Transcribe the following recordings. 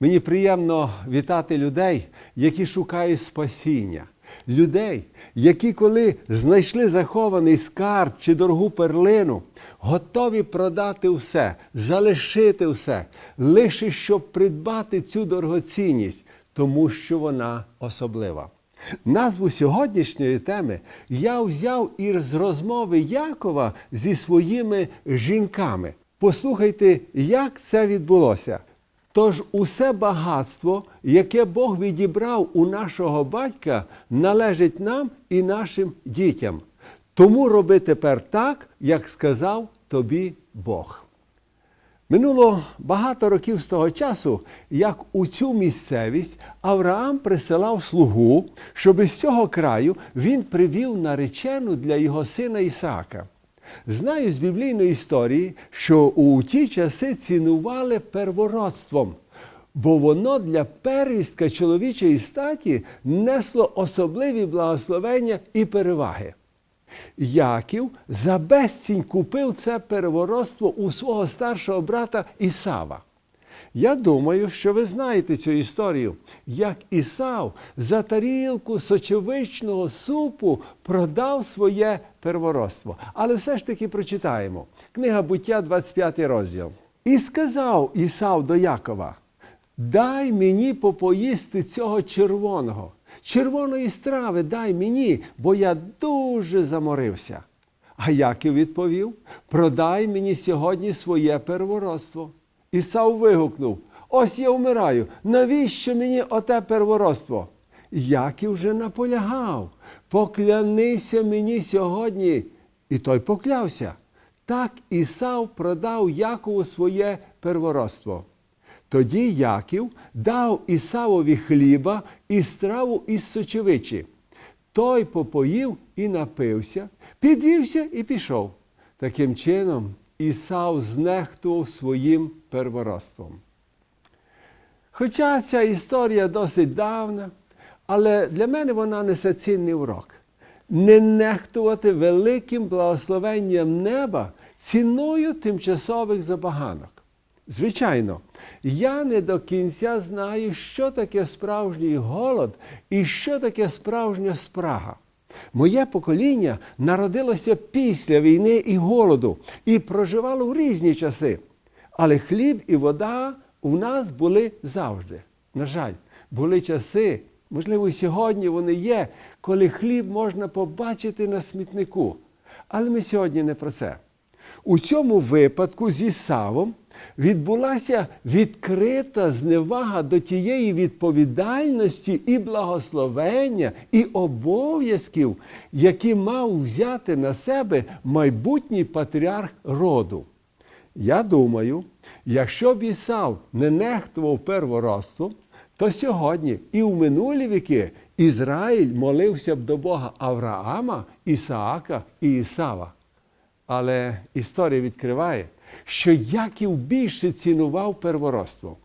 Мені приємно вітати людей, які шукають спасіння. Людей, які, коли знайшли захований скарб чи дорогу перлину, готові продати все, залишити все, лише щоб придбати цю дорогоцінність, тому що вона особлива. Назву сьогоднішньої теми я взяв із розмови Якова зі своїми жінками. Послухайте, як це відбулося. Тож усе багатство, яке Бог відібрав у нашого батька, належить нам і нашим дітям. Тому роби тепер так, як сказав тобі Бог. Минуло багато років з того часу, як у цю місцевість Авраам присилав слугу, щоб із цього краю він привів наречену для його сина Ісаака. Знаю з біблійної історії, що у ті часи цінували первородством, бо воно для первістка чоловічої статі несло особливі благословення і переваги. Яків за безцінь купив це первородство у свого старшого брата Ісава. Я думаю, що ви знаєте цю історію, як Ісав за тарілку сочевичного супу продав своє первородство. Але все ж таки прочитаємо. Книга буття, 25 розділ. І сказав Ісав до Якова: Дай мені попоїсти цього червоного, червоної страви дай мені, бо я дуже заморився. А Яків відповів: Продай мені сьогодні своє первородство. Ісав вигукнув: Ось я вмираю, навіщо мені оте первородство? Яків вже наполягав, поклянися мені сьогодні. І той поклявся. Так Ісав продав Якову своє первородство. Тоді Яків дав Ісавові хліба і страву із сочевичі. Той попоїв і напився, підвівся і пішов. Таким чином, Ісав знехтував своїм первородством. Хоча ця історія досить давна, але для мене вона несе цінний урок. Не нехтувати великим благословенням неба ціною тимчасових забаганок. Звичайно, я не до кінця знаю, що таке справжній голод і що таке справжня спрага. Моє покоління народилося після війни і голоду і проживало в різні часи. Але хліб і вода у нас були завжди. На жаль, були часи, можливо, сьогодні вони є, коли хліб можна побачити на смітнику. Але ми сьогодні не про це. У цьому випадку зі Савом відбулася відкрита зневага до тієї відповідальності і благословення, і обов'язків, які мав взяти на себе майбутній патріарх роду. Я думаю, якщо б Ісав не нехтував первородством, то сьогодні і в минулі віки Ізраїль молився б до Бога Авраама, Ісаака і Ісава. Але історія відкриває, що Яків більше цінував первородство.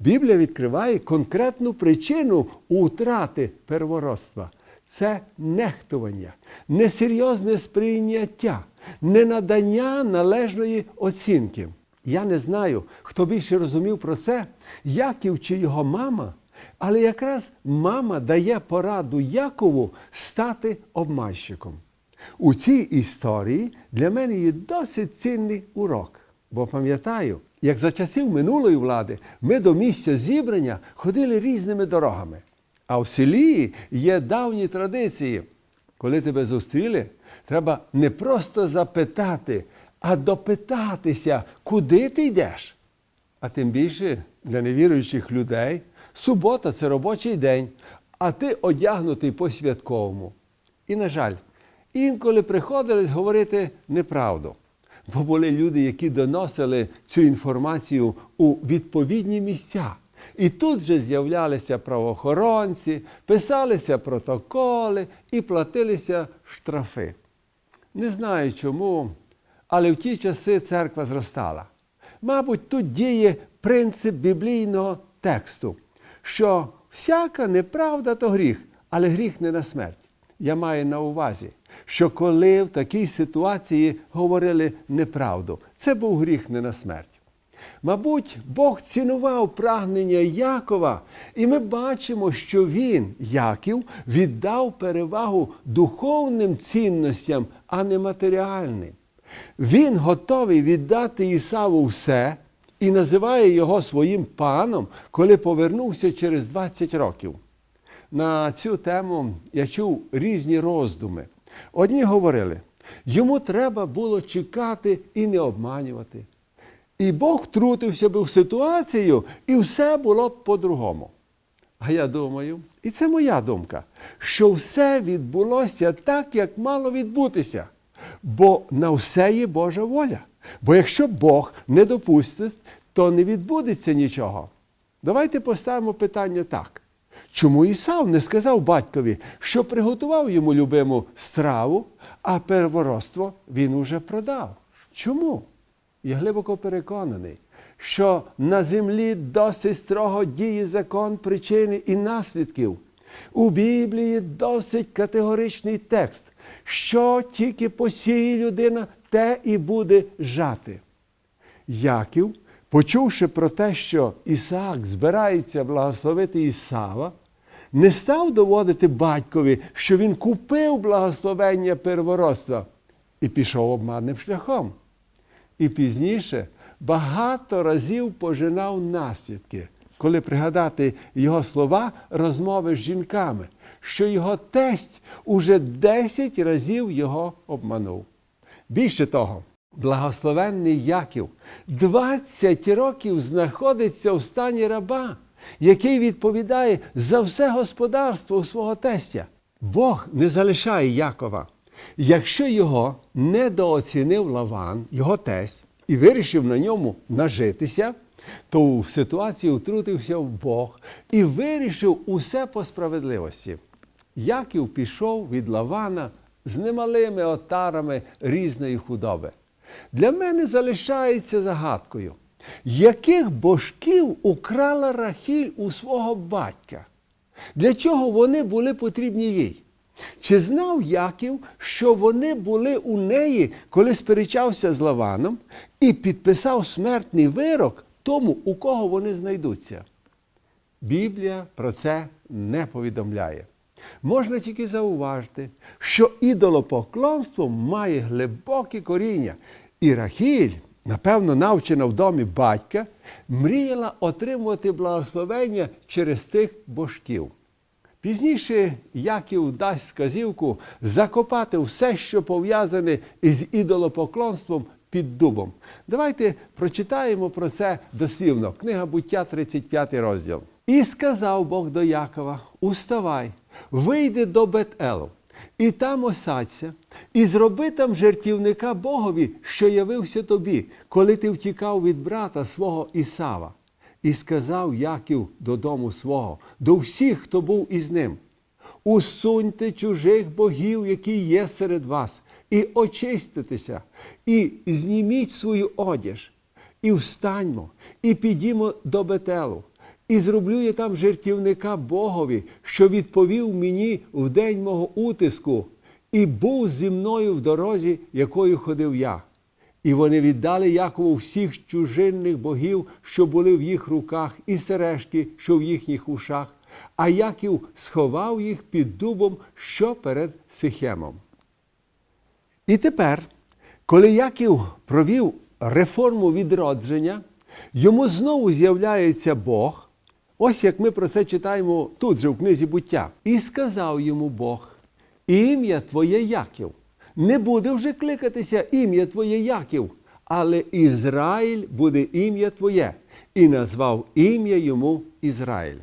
Біблія відкриває конкретну причину утрати первородства. Це нехтування, несерйозне сприйняття, ненадання належної оцінки. Я не знаю, хто більше розумів про це, Яків чи його мама, але якраз мама дає пораду Якову стати обманщиком. У цій історії для мене є досить цінний урок, бо пам'ятаю, як за часів минулої влади ми до місця зібрання ходили різними дорогами. А в селі є давні традиції. Коли тебе зустріли, треба не просто запитати, а допитатися, куди ти йдеш. А тим більше для невіруючих людей субота це робочий день, а ти одягнутий по святковому. І, на жаль, інколи приходилось говорити неправду. Бо були люди, які доносили цю інформацію у відповідні місця. І тут же з'являлися правоохоронці, писалися протоколи і платилися штрафи. Не знаю чому, але в ті часи церква зростала. Мабуть, тут діє принцип біблійного тексту, що всяка неправда то гріх, але гріх не на смерть. Я маю на увазі, що коли в такій ситуації говорили неправду, це був гріх не на смерть. Мабуть, Бог цінував прагнення Якова, і ми бачимо, що він, Яків, віддав перевагу духовним цінностям, а не матеріальним. Він готовий віддати Ісаву все і називає його своїм паном, коли повернувся через 20 років. На цю тему я чув різні роздуми. Одні говорили, йому треба було чекати і не обманювати. І Бог втрутився би в ситуацію, і все було б по-другому. А я думаю, і це моя думка, що все відбулося так, як мало відбутися. Бо на все є Божа воля. Бо якщо Бог не допустить, то не відбудеться нічого. Давайте поставимо питання так. Чому Ісав не сказав батькові, що приготував йому любиму страву, а первородство він уже продав? Чому? Я глибоко переконаний, що на землі досить строго діє закон причини і наслідків. У Біблії досить категоричний текст, що тільки посіє людина, те і буде жати. Яків, почувши про те, що Ісаак збирається благословити Ісава, не став доводити батькові, що він купив благословення первородства і пішов обманним шляхом. І пізніше багато разів пожинав наслідки, коли пригадати його слова розмови з жінками, що його тесть уже 10 разів його обманув. Більше того, благословенний Яків 20 років знаходиться в стані раба, який відповідає за все господарство у свого тестя. Бог не залишає Якова. Якщо його недооцінив Лаван, його тесть, і вирішив на ньому нажитися, то в ситуацію втрутився в Бог і вирішив усе по справедливості. Яків пішов від Лавана з немалими отарами різної худоби. Для мене залишається загадкою, яких божків украла Рахіль у свого батька? Для чого вони були потрібні їй? Чи знав Яків, що вони були у неї, коли сперечався з Лаваном, і підписав смертний вирок тому, у кого вони знайдуться? Біблія про це не повідомляє. Можна тільки зауважити, що ідолопоклонство має глибоке коріння, і Рахіль, напевно, навчена в домі батька, мріяла отримувати благословення через тих божків. Пізніше Яків дасть вказівку закопати все, що пов'язане із ідолопоклонством під дубом. Давайте прочитаємо про це дослівно. Книга буття, 35 розділ. І сказав Бог до Якова: Уставай, вийди до Бет-Елу, і там осадься, і зроби там жертівника Богові, що явився тобі, коли ти втікав від брата свого Ісава. І сказав Яків додому свого, до всіх, хто був із ним. Усуньте чужих богів, які є серед вас, і очиститеся, і зніміть свою одіж, і встаньмо, і підімо до Бетелу, і зроблю я там жертівника Богові, що відповів мені в день мого утиску, і був зі мною в дорозі, якою ходив я. І вони віддали Якову всіх чужинних богів, що були в їх руках, і сережки, що в їхніх ушах, а Яків сховав їх під дубом, що перед Сихемом. І тепер, коли Яків провів реформу відродження, йому знову з'являється Бог. Ось як ми про це читаємо тут же в книзі буття. І сказав йому Бог: ім'я твоє Яків. Не буде вже кликатися ім'я Твоє Яків, але Ізраїль буде ім'я Твоє, і назвав ім'я йому Ізраїль.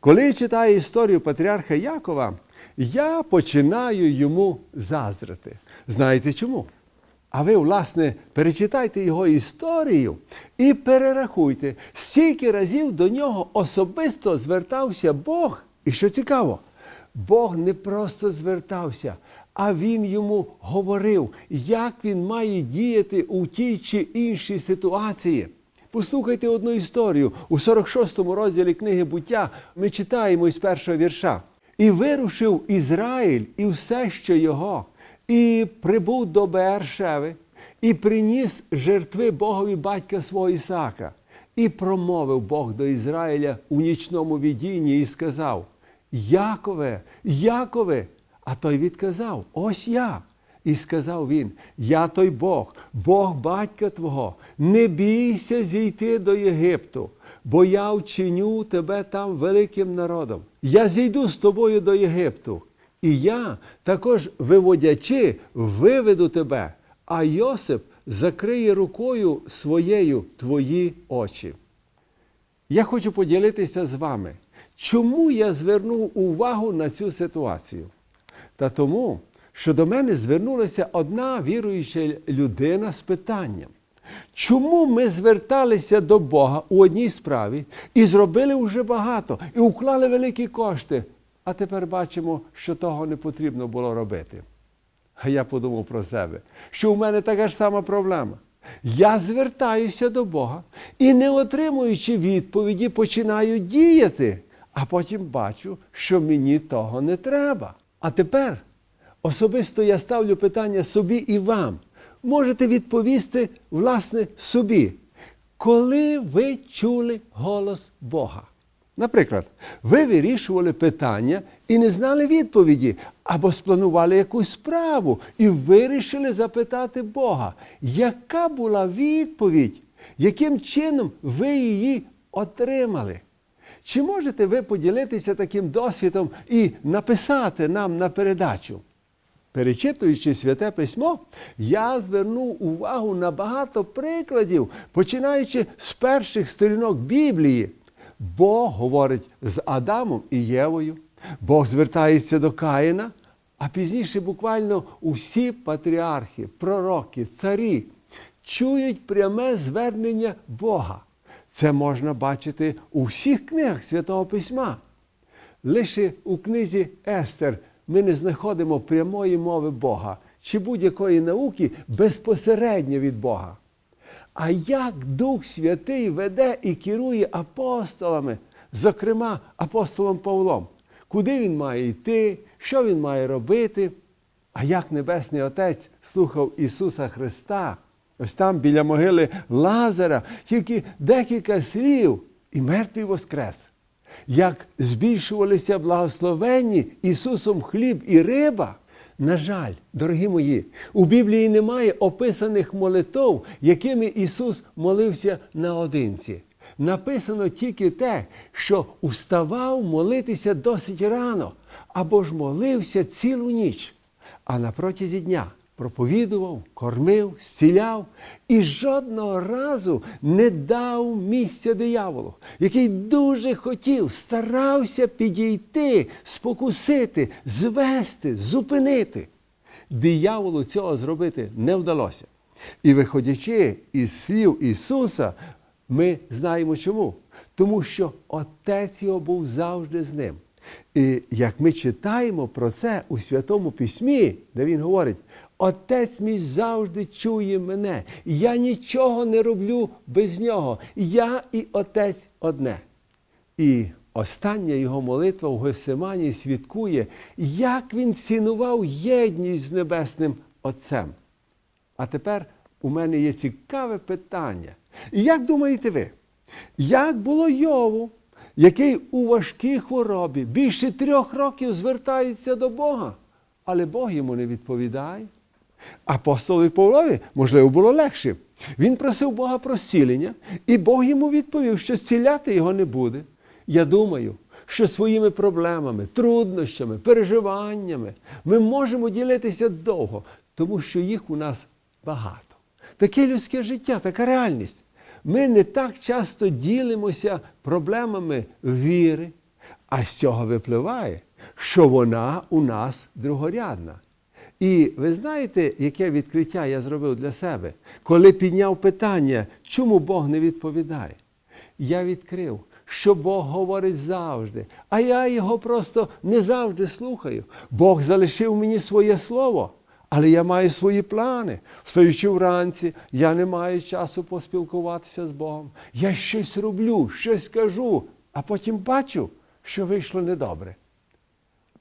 Коли я читаю історію патріарха Якова, я починаю йому заздрити. Знаєте чому? А ви, власне, перечитайте його історію і перерахуйте, стільки разів до нього особисто звертався Бог. І що цікаво, Бог не просто звертався, а він йому говорив, як він має діяти у тій чи іншій ситуації. Послухайте одну історію. У 46-му розділі книги буття ми читаємо із першого вірша. І вирушив Ізраїль і все, що його, і прибув до Бершеви, і приніс жертви Богові батька свого Ісака. І промовив Бог до Ізраїля у нічному видінні і сказав: Якове, Якове. А той відказав: Ось я. І сказав він: Я той Бог, Бог батька Твого, не бійся зійти до Єгипту, бо я вчиню тебе там великим народом. Я зійду з тобою до Єгипту, і я також, виводячи, виведу тебе, а Йосип закриє рукою своєю твої очі. Я хочу поділитися з вами, чому я звернув увагу на цю ситуацію. Та тому, що до мене звернулася одна віруюча людина з питанням, чому ми зверталися до Бога у одній справі і зробили вже багато, і уклали великі кошти, а тепер бачимо, що того не потрібно було робити. А я подумав про себе, що у мене така ж сама проблема. Я звертаюся до Бога і, не отримуючи відповіді, починаю діяти, а потім бачу, що мені того не треба. А тепер особисто я ставлю питання собі і вам. Можете відповісти, власне, собі, коли ви чули голос Бога? Наприклад, ви вирішували питання і не знали відповіді, або спланували якусь справу і вирішили запитати Бога, яка була відповідь, яким чином ви її отримали? Чи можете ви поділитися таким досвідом і написати нам на передачу? Перечитуючи святе письмо, я звернув увагу на багато прикладів, починаючи з перших сторінок Біблії. Бог говорить з Адамом і Євою, Бог звертається до Каїна, а пізніше буквально усі патріархи, пророки, царі чують пряме звернення Бога. Це можна бачити у всіх книгах Святого Письма. Лише у книзі Естер ми не знаходимо прямої мови Бога чи будь-якої науки безпосередньо від Бога. А як Дух Святий веде і керує апостолами, зокрема апостолом Павлом, куди він має йти, що він має робити? А як Небесний Отець слухав Ісуса Христа, ось там біля могили Лазара, тільки декілька слів, і мертвий воскрес. Як збільшувалися благословенні Ісусом хліб і риба. На жаль, дорогі мої, у Біблії немає описаних молитов, якими Ісус молився наодинці. Написано тільки те, що уставав молитися досить рано, або ж молився цілу ніч, а на протязі дня проповідував, кормив, зціляв і жодного разу не дав місця дияволу, який дуже хотів, старався підійти, спокусити, звести, зупинити. Дияволу цього зробити не вдалося. І виходячи із слів Ісуса, ми знаємо чому. Тому що Отець його був завжди з ним. І як ми читаємо про це у Святому Письмі, де він говорить, Отець мій завжди чує мене, я нічого не роблю без нього. Я і Отець одне. І остання його молитва в Гефсимані свідкує, як він цінував єдність з Небесним Отцем. А тепер у мене є цікаве питання. Як думаєте ви, як було Йову, який у важкій хворобі більше трьох років звертається до Бога, але Бог йому не відповідає? Апостолові Павлові, можливо, було легше. Він просив Бога про зцілення, і Бог йому відповів, що зціляти його не буде. Я думаю, що своїми проблемами, труднощами, переживаннями ми можемо ділитися довго, тому що їх у нас багато. Таке людське життя, така реальність. Ми не так часто ділимося проблемами віри, а з цього випливає, що вона у нас другорядна. І ви знаєте, яке відкриття я зробив для себе, коли підняв питання, чому Бог не відповідає? Я відкрив, що Бог говорить завжди, а я його просто не завжди слухаю. Бог залишив мені своє слово, але я маю свої плани. Встаючи вранці, я не маю часу поспілкуватися з Богом. Я щось роблю, щось кажу, а потім бачу, що вийшло недобре.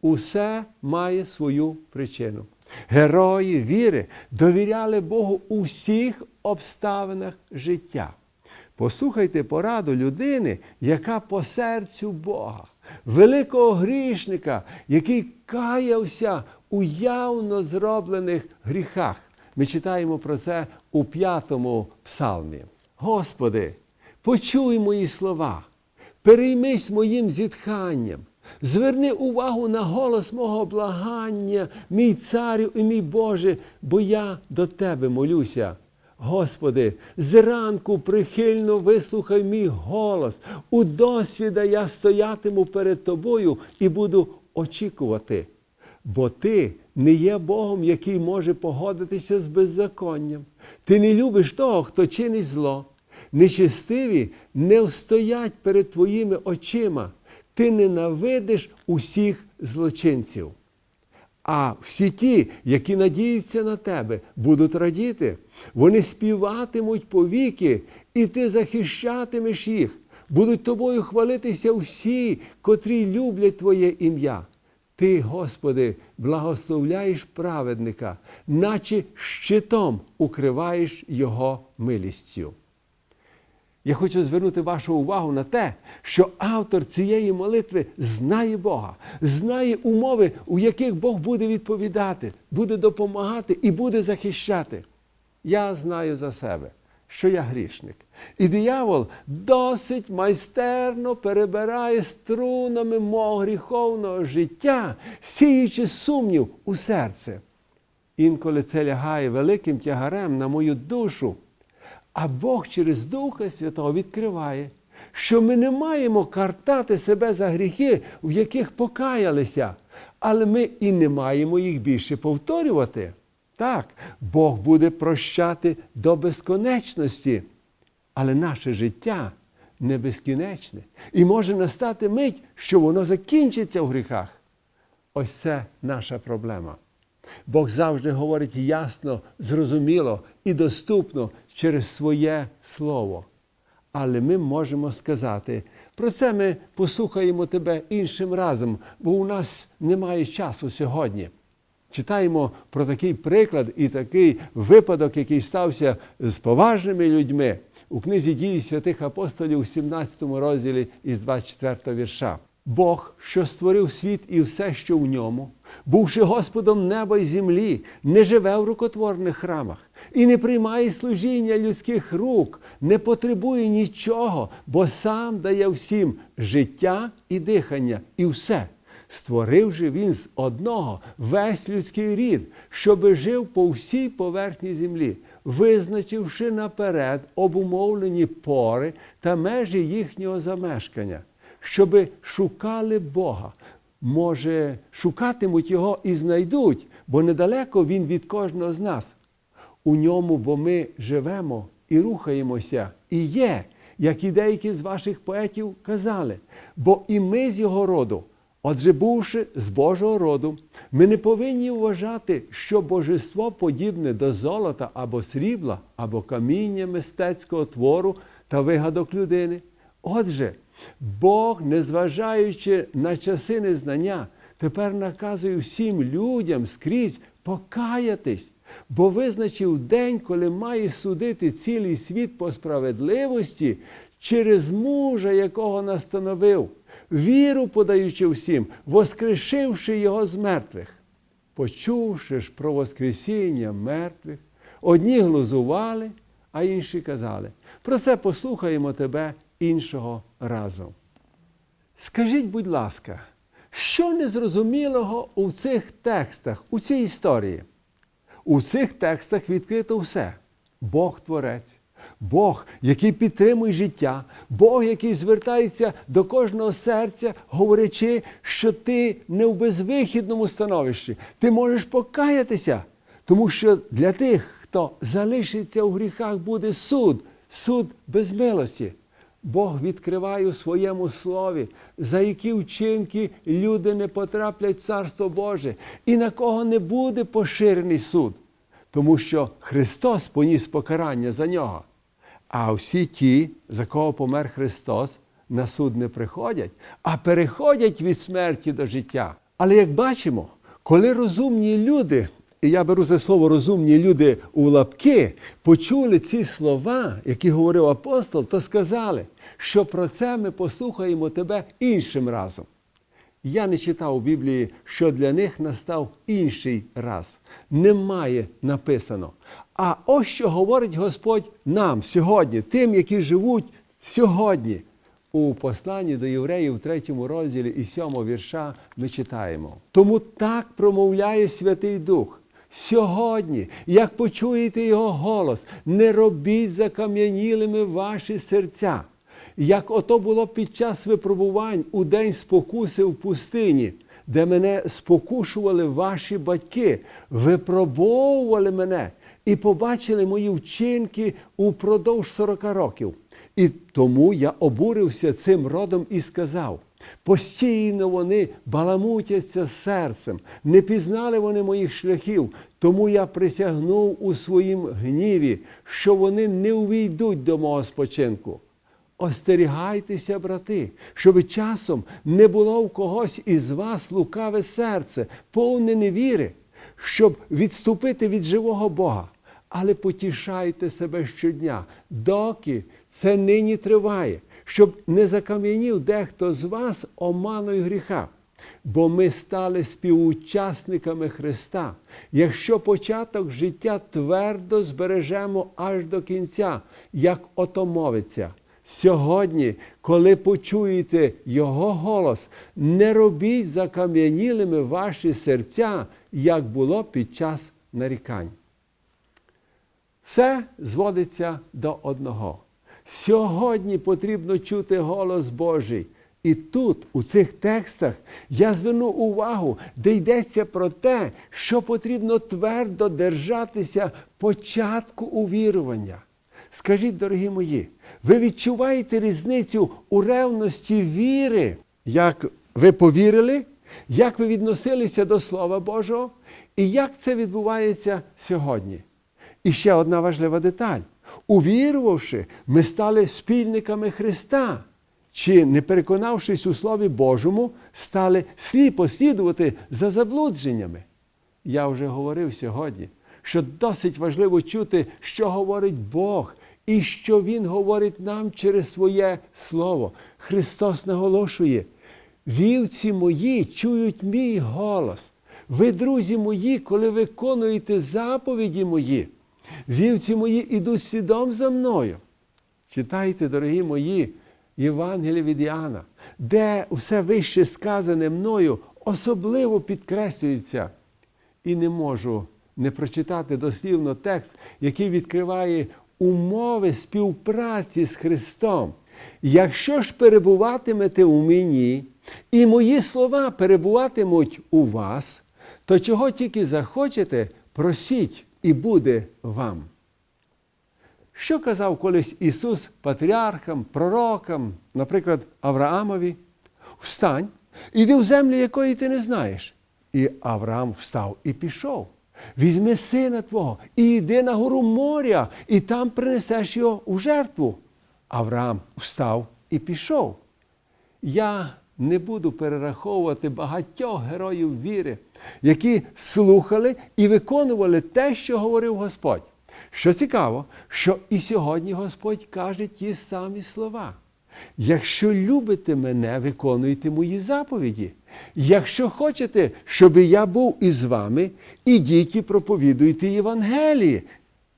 Усе має свою причину. Герої віри довіряли Богу у всіх обставинах життя. Послухайте пораду людини, яка по серцю Бога, великого грішника, який каявся у явно зроблених гріхах. Ми читаємо про це у п'ятому псалмі. Господи, почуй мої слова, переймись моїм зітханням, зверни увагу на голос мого благання, мій царю і мій Боже, бо я до Тебе молюся. Господи, зранку прихильно вислухай мій голос. У досвіда я стоятиму перед Тобою і буду очікувати. Бо ти не є Богом, який може погодитися з беззаконням. Ти не любиш того, хто чинить зло. Нечестиві не встоять перед твоїми очима. Ти ненавидиш усіх злочинців. А всі ті, які надіються на тебе, будуть радіти. Вони співатимуть повіки, і ти захищатимеш їх. Будуть тобою хвалитися всі, котрі люблять Твоє ім'я. Ти, Господи, благословляєш праведника, наче щитом укриваєш його милістю. Я хочу звернути вашу увагу на те, що автор цієї молитви знає Бога, знає умови, у яких Бог буде відповідати, буде допомагати і буде захищати. Я знаю за себе, що я грішник. І диявол досить майстерно перебирає струнами мого гріховного життя, сіючи сумнів у серце. Інколи це лягає великим тягарем на мою душу. А Бог через Духа Святого відкриває, що ми не маємо картати себе за гріхи, в яких покаялися, але ми і не маємо їх більше повторювати. Так, Бог буде прощати до безконечності, але наше життя не безкінечне. І може настати мить, що воно закінчиться в гріхах. Ось це наша проблема. Бог завжди говорить ясно, зрозуміло і доступно через своє слово. Але ми можемо сказати, про це ми послухаємо тебе іншим разом, бо у нас немає часу сьогодні. Читаємо про такий приклад і такий випадок, який стався з поважними людьми у книзі дії святих апостолів у 17 розділі із 24 вірша. Бог, що створив світ і все, що в ньому, бувши Господом неба й землі, не живе в рукотворних храмах і не приймає служіння людських рук, не потребує нічого, бо сам дає всім життя і дихання, і все. Створив же він з одного весь людський рід, щоби жив по всій поверхні землі, визначивши наперед обумовлені пори та межі їхнього замешкання, щоби шукали Бога. Може, шукатимуть його і знайдуть, бо недалеко він від кожного з нас. У ньому, бо ми живемо і рухаємося, і є, як і деякі з ваших поетів казали, бо і ми з його роду. Отже, бувши з Божого роду, ми не повинні вважати, що божество подібне до золота або срібла, або каміння мистецького твору та вигадок людини. Отже, Бог, незважаючи на часи незнання, тепер наказує всім людям скрізь покаятись, бо визначив день, коли має судити цілий світ по справедливості через мужа, якого настановив віру подаючи всім, воскрешивши його з мертвих. Почувши ж про Воскресіння мертвих, одні глузували, а інші казали. Про це послухаємо тебе іншого разу. Скажіть, будь ласка, що незрозумілого у цих текстах, у цій історії? У цих текстах відкрито все. Бог Творець. Бог, який підтримує життя, Бог, який звертається до кожного серця, говорячи, що ти не в безвихідному становищі, ти можеш покаятися, тому що для тих, хто залишиться у гріхах, буде суд, суд без милості. Бог відкриває у своєму слові, за які вчинки люди не потраплять в Царство Боже, і на кого не буде поширений суд, тому що Христос поніс покарання за нього. А всі ті, за кого помер Христос, на суд не приходять, а переходять від смерті до життя. Але як бачимо, коли розумні люди я беру це слово розумні люди у лапки, почули ці слова, які говорив апостол, то сказали, що про це ми послухаємо тебе іншим разом. Я не читав у Біблії, що для них настав інший раз. Немає написано. А ось що говорить Господь нам сьогодні, тим, які живуть сьогодні. У посланні до євреїв, в третьому розділі і сьомого вірша ми читаємо. Тому так промовляє Святий Дух. Сьогодні, як почуєте Його голос, не робіть закам'янілими ваші серця як ото було під час випробувань у день спокуси в пустині, де мене спокушували ваші батьки, випробовували мене і побачили мої вчинки упродовж 40 років. І тому я обурився цим родом і сказав: постійно вони баламутяться серцем, не пізнали вони моїх шляхів, тому я присягнув у своїм гніві, що вони не увійдуть до мого спочинку. Остерігайтеся, брати, щоб часом не було в когось із вас лукаве серце, повне невіри, щоб відступити від живого Бога. Але потішайте себе щодня, доки це нині триває, щоб не закам'янів дехто з вас оманою гріха. Бо ми стали співучасниками Христа, якщо початок життя твердо збережемо аж до кінця, як ото мовиться. Сьогодні, коли почуєте Його голос, не робіть закам'янілими ваші серця, як було під час нарікань. Все зводиться до одного. Сьогодні потрібно чути голос Божий. І тут, у цих текстах, я зверну увагу, де йдеться про те, що потрібно твердо держатися початку увірування. Скажіть, дорогі мої, ви відчуваєте різницю у ревності віри, як ви повірили, як ви відносилися до Слова Божого, і як це відбувається сьогодні? І ще одна важлива деталь. Увірувавши, ми стали спільниками Христа. Чи, не переконавшись у Слові Божому, стали сліпо слідувати за заблудженнями. Я вже говорив сьогодні, що досить важливо чути, що говорить Бог, і що Він говорить нам через своє Слово. Христос наголошує: вівці мої чують мій голос. Ви, друзі мої, коли виконуєте заповіді мої, вівці мої ідуть слідом за мною. Читайте, дорогі мої, Євангелія від Іоанна, де все вище сказане мною особливо підкреслюється. І не можу не прочитати дослівно текст, який відкриває умови співпраці з Христом. Якщо ж перебуватимете у мені, і мої слова перебуватимуть у вас, то чого тільки захочете, просіть буде вам. Що казав колись Ісус патріархам, пророкам, наприклад, Авраамові? Встань, іди в землю, якої ти не знаєш. І Авраам встав і пішов. Візьми сина твого і йди на гору моря, і там принесеш його у жертву. Авраам встав і пішов. Я не буду перераховувати багатьох героїв віри, які слухали і виконували те, що говорив Господь. Що цікаво, що і сьогодні Господь каже ті самі слова. Якщо любите мене, виконуйте мої заповіді. Якщо хочете, щоб я був із вами, ідіть і проповідуйте Євангелії.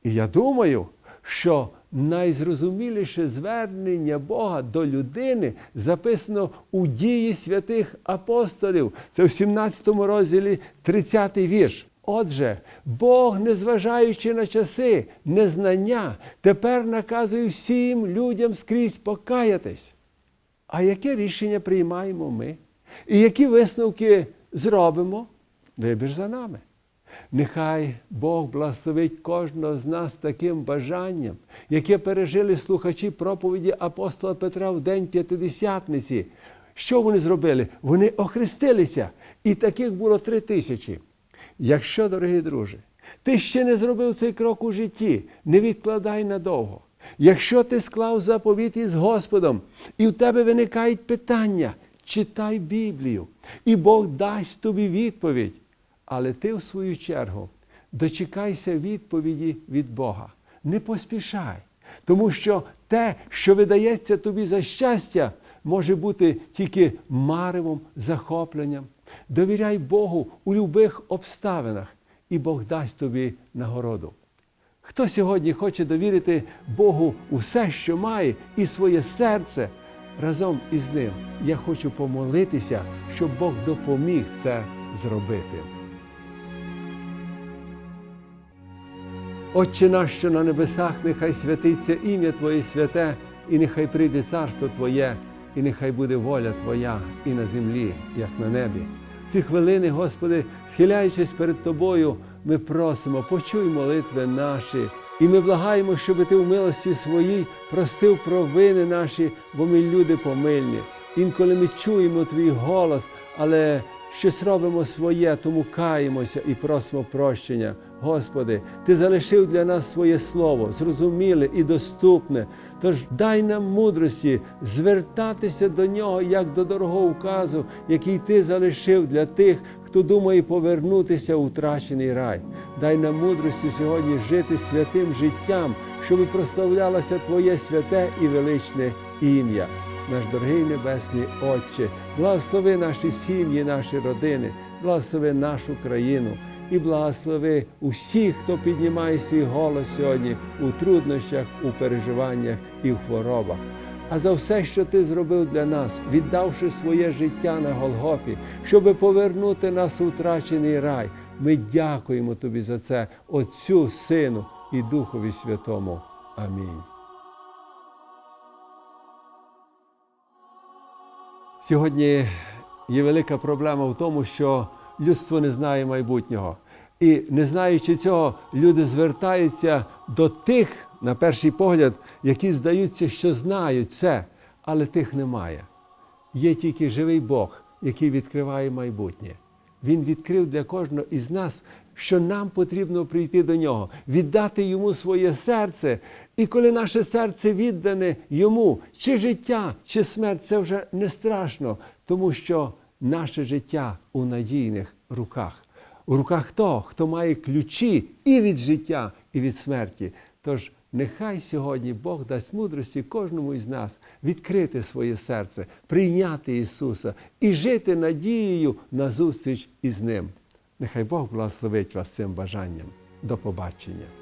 І я думаю, що найзрозуміліше звернення Бога до людини записано у дії святих апостолів. Це в 17 розділі 30 вірш. Отже, Бог, незважаючи на часи, незнання, тепер наказує всім людям скрізь покаятись. А яке рішення приймаємо ми? І які висновки зробимо? Вибір за нами. Нехай Бог благословить кожного з нас таким бажанням, яке пережили слухачі проповіді апостола Петра в День П'ятидесятниці. Що вони зробили? Вони охрестилися, і таких було три тисячі. Якщо, дорогі друже, ти ще не зробив цей крок у житті, не відкладай надовго. Якщо ти склав заповіт із Господом, і в тебе виникають питання, читай Біблію, і Бог дасть тобі відповідь. Але ти, в свою чергу, дочекайся відповіді від Бога. Не поспішай, тому що те, що видається тобі за щастя, може бути тільки маревом, захопленням. Довіряй Богу у любих обставинах, і Бог дасть тобі нагороду. Хто сьогодні хоче довірити Богу усе, що має, і своє серце разом із ним? Я хочу помолитися, щоб Бог допоміг це зробити. Отче наш, що на небесах, нехай святиться ім'я Твоє святе, і нехай прийде царство Твоє, і нехай буде воля Твоя і на землі, як на небі. Ці хвилини, Господи, схиляючись перед Тобою, ми просимо, почуй молитви наші, і ми благаємо, щоб Ти в милості своїй простив провини наші, бо ми люди помильні. Інколи ми чуємо Твій голос, але щось робимо своє, тому каємося і просимо прощення. Господи, Ти залишив для нас своє слово, зрозуміле і доступне. Тож дай нам мудрості звертатися до нього як до дорогого указу, який ти залишив для тих, хто думає повернутися у втрачений рай. Дай нам мудрості сьогодні жити святим життям, щоб прославлялося Твоє святе і величне ім'я. Наш дорогий Небесний Отче, благослови наші сім'ї, наші родини, благослови нашу країну і благослови усіх, хто піднімає свій голос сьогодні у труднощах, у переживаннях і в хворобах. А за все, що ти зробив для нас, віддавши своє життя на Голгофі, щоб повернути нас у втрачений рай, ми дякуємо тобі за це, Отцю, Сину і Духові Святому. Амінь. Сьогодні є велика проблема в тому, що людство не знає майбутнього. І не знаючи цього, люди звертаються до тих, на перший погляд, які здаються, що знають це, але тих немає. Є тільки живий Бог, який відкриває майбутнє. Він відкрив для кожного із нас, що нам потрібно прийти до нього, віддати йому своє серце. І коли наше серце віддане йому, чи життя, чи смерть, це вже не страшно, тому що наше життя у надійних руках. У руках того, хто має ключі і від життя, і від смерті. Тож нехай сьогодні Бог дасть мудрості кожному із нас відкрити своє серце, прийняти Ісуса і жити надією на зустріч із Ним. Нехай Бог благословить вас цим бажанням. До побачення.